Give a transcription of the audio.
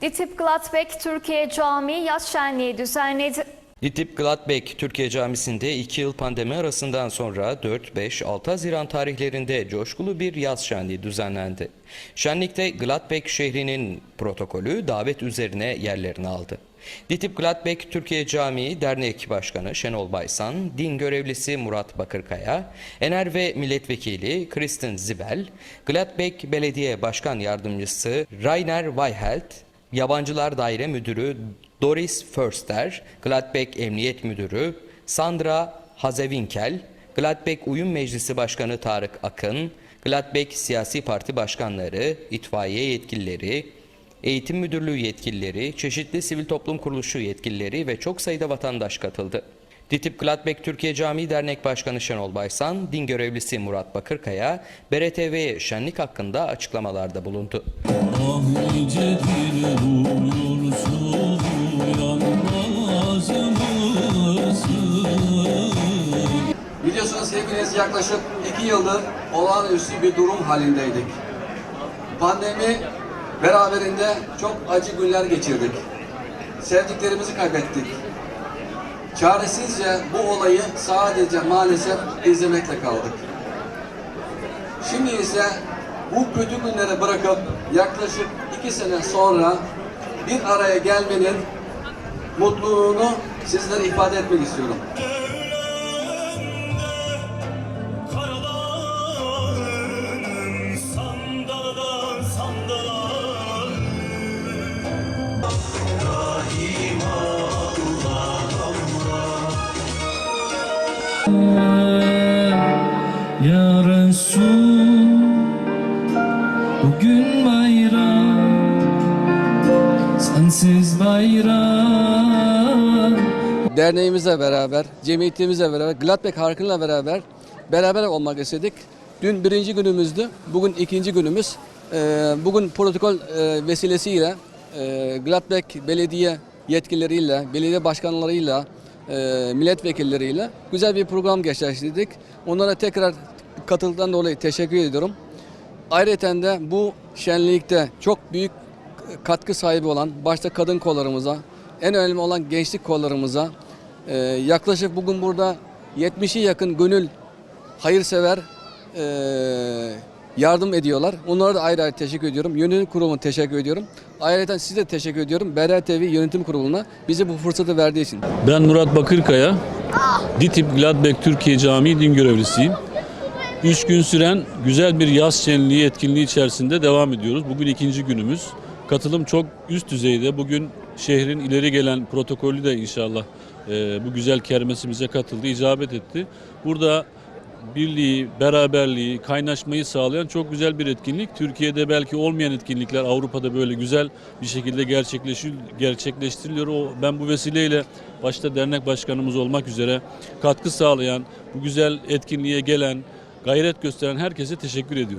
Ditip Gladbeck Türkiye Camii yaz şenliği düzenledi. Ditip Gladbeck Türkiye Camisi'nde 2 yıl pandemi arasından sonra 4, 5, 6 Haziran tarihlerinde coşkulu bir yaz şenliği düzenlendi. Şenlikte Gladbeck şehrinin protokolü davet üzerine yerlerini aldı. Ditip Gladbeck Türkiye Camii Dernek Başkanı Şenol Baysan, din görevlisi Murat Bakırkaya, Ener ve Milletvekili Kristen Zibel, Gladbeck Belediye Başkan Yardımcısı Rainer Weihelt, Yabancılar Daire Müdürü Doris Förster, Gladbeck Emniyet Müdürü Sandra Hazewinkel, Gladbeck Uyum Meclisi Başkanı Tarık Akın, Gladbeck Siyasi Parti Başkanları, itfaiye yetkilileri, eğitim müdürlüğü yetkilileri, çeşitli sivil toplum kuruluşu yetkilileri ve çok sayıda vatandaş katıldı. Ditip Gladbeck Türkiye Camii Dernek Başkanı Şenol Baysan, din görevlisi Murat Bakırkaya, BRTV'ye şenlik hakkında açıklamalarda bulundu. Biliyorsunuz hepiniz yaklaşık iki yıldır olağanüstü bir durum halindeydik. Pandemi beraberinde çok acı günler geçirdik. Sevdiklerimizi kaybettik. Çaresizce bu olayı sadece maalesef izlemekle kaldık. Şimdi ise bu kötü günleri bırakıp yaklaşık iki sene sonra bir araya gelmenin mutluluğunu sizlere ifade etmek istiyorum. Karadağın sandaldan sandala Ya derneğimizle beraber, cemiyetimizle beraber, Gladbeck halkıyla beraber beraber olmak istedik. Dün birinci günümüzdü, bugün ikinci günümüz. Ee, bugün protokol e, vesilesiyle e, Gladbeck belediye yetkilileriyle, belediye başkanlarıyla, milletvekilleriyle güzel bir program gerçekleştirdik. Onlara tekrar katıldıktan dolayı teşekkür ediyorum. Ayrıca de bu şenlikte çok büyük katkı sahibi olan başta kadın kollarımıza, en önemli olan gençlik kollarımıza e, yaklaşık bugün burada 70'i yakın gönül hayırsever e, yardım ediyorlar. Onlara da ayrı ayrı teşekkür ediyorum. Yönetim kuruluna teşekkür ediyorum. Ayrıca size de teşekkür ediyorum. BRTV Yönetim Kurulu'na bize bu fırsatı verdiği için. Ben Murat Bakırkaya, Ditip Gladbeck Türkiye Camii din görevlisiyim. Üç gün süren güzel bir yaz şenliği etkinliği içerisinde devam ediyoruz. Bugün ikinci günümüz. Katılım çok üst düzeyde. Bugün şehrin ileri gelen protokolü de inşallah e, bu güzel kermesimize katıldı, icabet etti. Burada birliği, beraberliği, kaynaşmayı sağlayan çok güzel bir etkinlik. Türkiye'de belki olmayan etkinlikler Avrupa'da böyle güzel bir şekilde gerçekleştiriliyor. O, ben bu vesileyle başta dernek başkanımız olmak üzere katkı sağlayan, bu güzel etkinliğe gelen, gayret gösteren herkese teşekkür ediyorum.